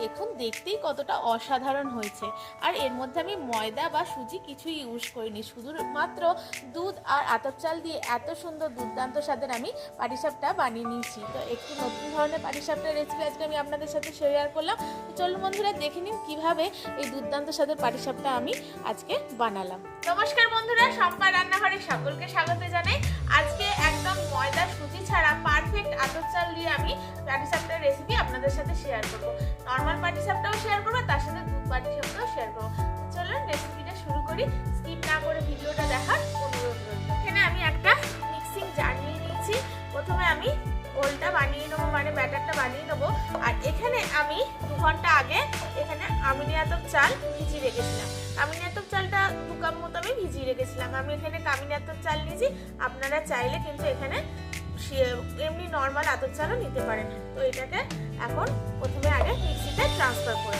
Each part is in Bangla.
দেখুন, দেখতেই কতটা অসাধারণ হয়েছে। আর এর মধ্যে আমি ময়দা বা সুজি কিছুই ইউজ করিনি। শুধুমাত্র দুধ আর আতপ চাল দিয়ে এত সুন্দর দুর্দান্ত স্বাদের আমি পাটিসাপটা বানিয়ে নিয়েছি। তো একটু নতুন ধরনের পাটিসাপটার রেসিপি আজকে আমি আপনাদের সাথে শেয়ার করলাম। চলুন বন্ধুরা, দেখে নিন কীভাবে এই দুর্দান্ত স্বাদের পাটিসাপটা আমি আজকে বানালাম। নমস্কার বন্ধুরা সম্পা রান্নাঘরে সকলকে স্বাগত জানাই। আজকে একদম ময়দা, সুজি ছাড়া পারফেক্ট আতপ চাল দিয়ে আমি পাটিসাপটার রেসিপি আপনাদের সাথে শেয়ার করব। নর্মাল পাটিসাপটাও শেয়ার করব, তার সাথে দুধ পাটিসাপটাও শেয়ার করব। চলুন রেসিপিটা শুরু করি। স্কিপ না করে ভিডিওটা দেখার অনুরোধ এখানে আমি একটা মিক্সিং জার নিয়ে নিয়েছি। প্রথমে আমি গোলটা বানিয়ে নেব মানে ব্যাটারটা বানিয়ে নেব। আর এখানে আমি দু ঘণ্টা আগে এখানে আমিনিয়াতক চাল ভিজিয়ে রেখেছিলাম। কামিনিয়াতক চালটা দু কাপ মতো আমি ভিজিয়ে রেখেছিলাম। আমি এখানে কামিনিয়াতক চাল নিয়েছি। আপনারা চাইলে কিন্তু এখানে এমনি নর্মাল আতপ চালও নিতে পারেন। তো এটাকে এখন প্রথমে আগে ট্রান্সফার করে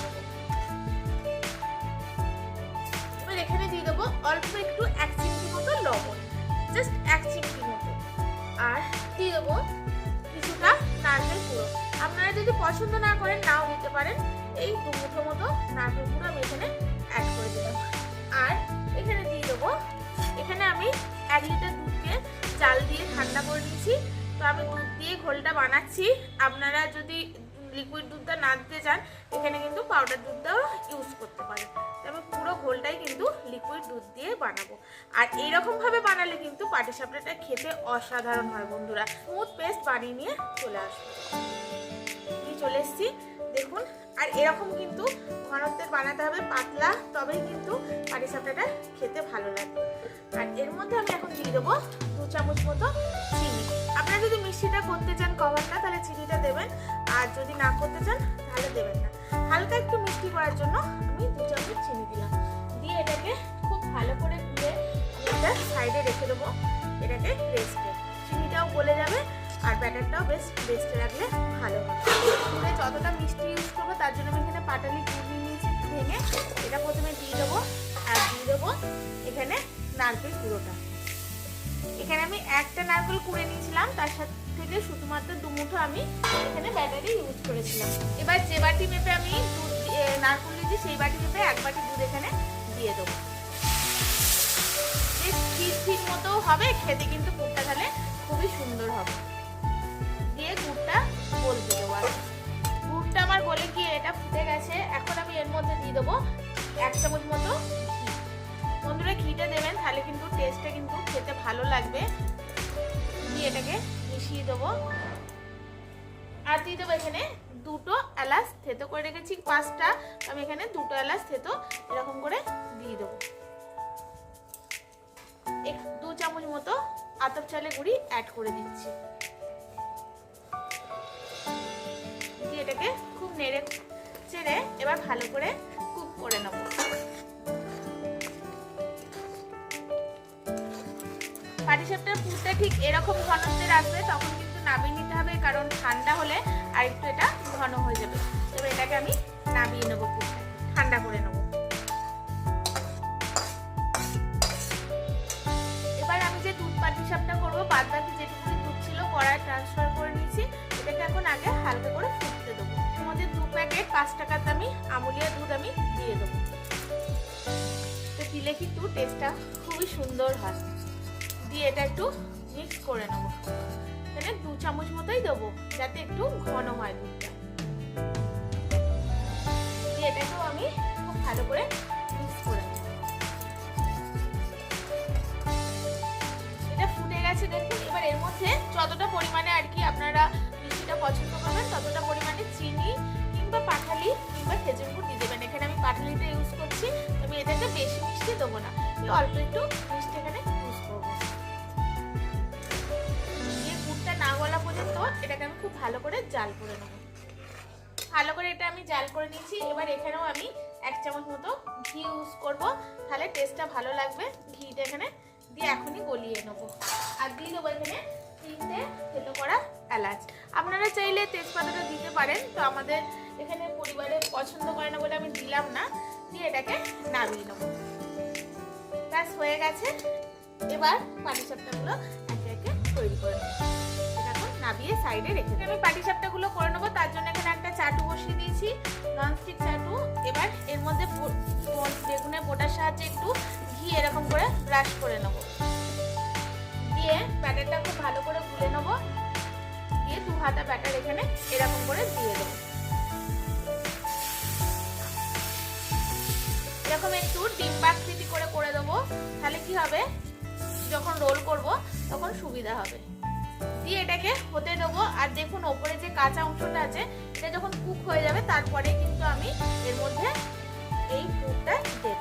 এবার এখানে দিয়ে দেবো অল্প একটু এক চিমটি মতো লবণ জাস্ট এক চিমটি মতো। আর দিয়ে দেবো কিছুটা নারকেল পুরো আপনারা যদি পছন্দ না করেন, নাও দিতে পারেন। এই দু মুঠো মতো নারকেল পুরো আমি এখানে অ্যাড করে দিলাম। আর এখানে দিয়ে দেবো, এখানে আমি এক লিটার দুধকে চাল দিয়ে ঠান্ডা করে নিয়েছি তো আমি দুধ দিয়ে ঘোলটা বানাচ্ছি। আপনারা যদি লিকুইড দুধটা না দিতে চান, এখানে কিন্তু পাউডার দুধটাও ইউজ করতে পারেন। তারপর পুরো ঘোলটাই কিন্তু লিকুইড দুধ দিয়ে বানাবো। আর এইরকমভাবে বানালে কিন্তু পাটিসাপটাটা খেতে অসাধারণ হয় বন্ধুরা। স্মুথ পেস্ট বানিয়ে নিয়ে চলে আসব। চলে এসেছি আর এরকম কিন্তু ঘনত্বের বানাতে হবে, পাতলা, তবেই কিন্তু পাটিসাপটাটা খেতে ভালো লাগে। আর এর মধ্যে আমি এখন দিয়ে দেবো দু চামচ মতো চিনি। আপনারা যদি মিষ্টিটা করতে চান কভারটা তাহলে চিনিটা দেবেন। আর যদি না করতে চান, তাহলে দেবেন না। হালকা একটু মিষ্টি করার জন্য আমি দু চামচ চিনি দিলাম। দিয়ে এটাকে খুব ভালো করে গুলে একটা সাইডে রেখে দেবো, এটাকে রেস্টে। চিনিটাও গলে যাবে। আর ব্যাটারটাও বেশ রেস্টে রাখলে ভালো হবে। যতটা মিষ্টি ইউজ করব, তার জন্য আমি এখানে পাটালি নিয়ে নিয়েছি ভেঙে। এটা প্রথমে দিয়ে দেবো আর দিয়ে দেবো এখানে নারকেল গুঁড়োটা। এখানে আমি একটা নারকেল কুড়ে নিয়েছিলাম, তার সাথে থেকে শুধুমাত্র দু মুঠো আমি এখানে ব্যাটারি ইউজ করেছিলাম। এবার যে বাটি মেপে আমি দুধ নারকেল নিয়েছি সেই বাটি মেপে এক বাটি দুধ এখানে দিয়ে দেবো। ঠিক ঠিক মতো হবে, খেতে কিন্তু গুড়টা তাহলে খুবই সুন্দর হবে। গুড়টা দেবো আর কি। আমার বলে গিয়ে এটা ফুটে গেছে। এখন আমি এর মধ্যে দিয়ে দেবো এক চামচ মতো বন্ধুরা, ঘিটা দেবেন, তাহলে কিন্তু টেস্টটা কিন্তু খেতে ভালো লাগবে। দিয়ে এটাকে মিশিয়ে দেবো। আর দিয়ে দেবো এখানে দুটো এলাচ থেতো করে রেখেছি, পাঁচটা। আমি এখানে দুটো এলাচ থেতো এরকম করে দিয়ে দেবো। দু চামচ মতো আতপ চালের গুঁড়ি অ্যাড করে দিচ্ছি। এবার ভালো করে কুক করে নেব। পাটিসাপটার পুরটা ঠিক এরকম ঘনত্বের আসবে, তখন কিন্তু নামিয়ে নিতে হবে, কারণ ঠান্ডা হলে আর একটু এটা ঘন দু পাঁচ টাকার দামি আমুলিয়া দুধ আমি দিয়ে দেবো। তো দিলে কিন্তু টেস্টটা খুবই সুন্দর হয়। দিয়ে এটা একটু মিক্স করে নেব। এখানে দু চামচ মতোই দেবো, যাতে একটু ঘন হয় দুধটা। দেবো না। অল্প একটু মিষ্টি এখানে ইউজ করব। দিয়ে না গলা পর্যন্ত এটাকে আমি খুব ভালো করে জাল করে নেব। ভালো করে এটা আমি জাল করে নিয়েছি। এবার এখানেও আমি এক চামচ মতো ঘি ইউজ করব। তাহলে টেস্টটা ভালো লাগবে। ঘিটা এখানে দিয়ে এখনই গলিয়ে নেব। আর দিয়ে দেবো এখানে তিনটে থেতো করা এলাচ। আপনারা চাইলে তেজপাতাটা দিতে পারেন। তো আমাদের এখানে পরিবারে পছন্দ করে না বলে আমি দিলাম না। দিয়ে এটাকে নামিয়ে নেব। কাজ হয়ে গেছে। এবার পাটিসাপটাগুলো একে একে তৈরি করে নেব। নাবিয়ে সাইডে রেখে আমি পাটিসাপটাগুলো করে নেব, তার জন্য এখানে একটা চাটু বসিয়ে দিয়েছি ননস্টিক চাটু। এবার এর মধ্যে বেগুনের বোটার সাহায্যে একটু ঘি এরকম করে ব্রাশ করে নেব। দিয়ে ব্যাটারটা খুব ভালো করে গুলে নেব। দিয়ে দু হাতা ব্যাটার এখানে এরকম করে দিয়ে হবে, যখন রোল করব, তখন সুবিধা হবে। দিয়ে এটাকে হতে দেবো, আর দেখুন ওপরে যে কাঁচা অংশটা আছে, এটা যখন কুক হয়ে যাবে, তারপরে কিন্তু আমি এর মধ্যে এই ফুডটা দেব।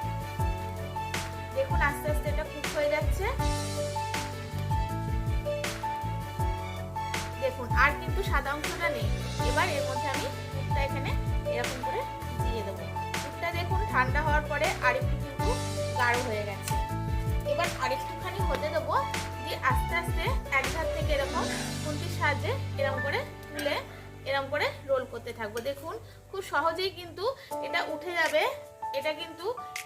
দেখুন আস্তে আস্তে এটা কুক হয়ে যাচ্ছে। দেখুন, আর কিন্তু সাদা অংশটা নেই। এবার এর মধ্যে আমি ফুডটা এখানে এরকম করে দিয়ে দেবো। ফুডটা দেখুন ঠান্ডা হওয়ার পরে আর একটু কিন্তু গাঢ় হয়ে গেছে। আরেকটুখানি হতে দেবো। দিয়ে আস্তে আস্তে এক ধার থেকে এরকম খুন্তির সাহায্যে এরকম করে তুলে এরকম করে রোল করতে থাকব। দেখুন, খুব সহজেই কিন্তু এটা উঠে যাবে। এটা কিন্তু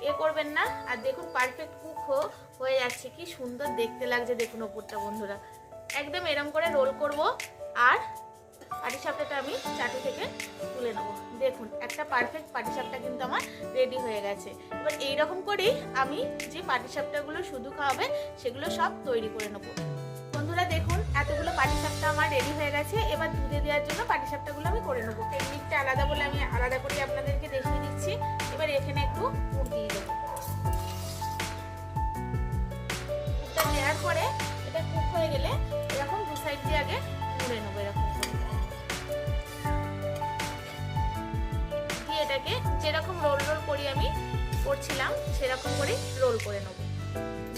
এ করবেন না। আর দেখুন পারফেক্ট কুক হয়ে যাচ্ছে। কি সুন্দর দেখতে লাগছে দেখুন ওপরটা, বন্ধুরা। একদম এরম করে রোল করব। আর পাটিসাপটাটা আমি পারফেক্ট পাটিসাপটা কিন্তু আমার রেডি হয়ে গেছে। এবার এইরকম করেই আমি যে পাটিসাপটাগুলো শুধু খাওয়াবে, সেগুলো সব তৈরি করে নেব। বন্ধুরা দেখুন, এতগুলো পাটিসাপটা আমার রেডি হয়ে গেছে। এবার দুধে দেওয়ার জন্য পাটিসাপটাগুলো আমি করে নেব। টেকনিকটা আলাদা বলে আমি আলাদা করে আপনাদেরকে দেখিয়ে দিচ্ছি। এবার এখানে একটু পুর দিয়ে দেবো। দেওয়ার পরে এটা কুক হয়ে গেলে এরকম দু সাইড দিয়ে আগে মুড়ে নেব এরকম। এটাকে যেরকম রোল রোল করি আমি, করছিলাম, সেরকম করে রোল করে নেব।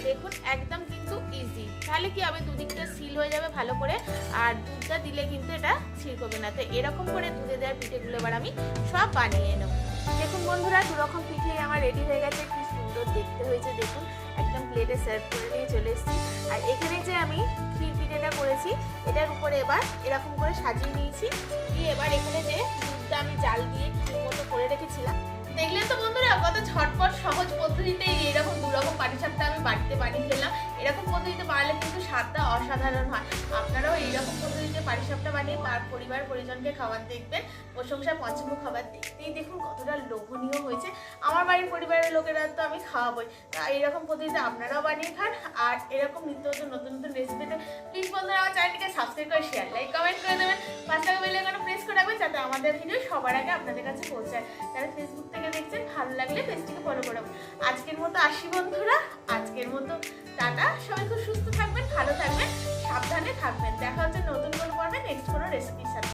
দেখুন, একদম কিন্তু ইজি তাহলে কি হবে? দুদিকটা সিল হয়ে যাবে ভালো করে, আর দুধটা দিলে কিন্তু এটা ছিড়কবে না। তো এরকম করে দুধে দেওয়ার পিঠেগুলো এবার আমি সব বানিয়ে নেব। দেখুন বন্ধুরা দু রকম পিঠেই আমার রেডি হয়ে গেছে। কি সুন্দর দেখতে হয়েছে, দেখুন। একদম প্লেটে সার্ভ করে নিয়ে চলে এসেছি। আর এখানে যে আমি ক্ষীর পিঠেটা করেছি, এটার উপরে এবার এরকম করে সাজিয়ে নিয়েছি। দিয়ে এবার এখানে যে দুধটা আমি জাল দিয়ে ক্ষীর রেখেছিলাম দেখলেন তো বন্ধুরা, কত ঝটপট সহজ পদ্ধতিতে এরকম দু রকম পাটিসাপটা আমি বাড়িতে বানিয়ে ফেললাম। এরকম পদ্ধতিতে বানালে কিন্তু স্বাদটা অসাধারণ হয়। আপনারাও এইরকম পদ্ধতিতে পাটিসাপটা বানিয়ে তার পরিবার, পরিজনকে খাবার দেখবেন, প্রশংসা, পছন্দ খাবার দেখতেই দেখুন কতটা লোভনীয় হয়েছে। আমার বাড়ির পরিবারের লোকেরা তো আমি খাওয়াবই। তা এইরকম পদ্ধতিতে আপনারাও বানিয়ে খান। আর এরকম নিত্য নতুন নতুন রেসিপিতে প্লিজ বন্ধুরা আমার চ্যানেলটিকে সাবস্ক্রাইব করে শেয়ার লাইক কমেন্ট করে দেবেন। পাঁচটা বেল আইকনে প্রেস করে রাখবেন যাতে আমাদের ভিডিও সবার আগে আপনাদের কাছে পৌঁছায়। যারা ফেসবুক থেকে দেখছেন, ভালো লাগলে পেজটিকে ফলো করে। আজকের মতো আসি বন্ধুরা। আজকের মতো টাটা। সবাই খুব সুস্থ থাকবেন, ভালো থাকবেন, সাবধানে থাকবেন। দেখা হচ্ছে নতুন কোনো পর্বে নেক্সট কোনো রেসিপির সাথে।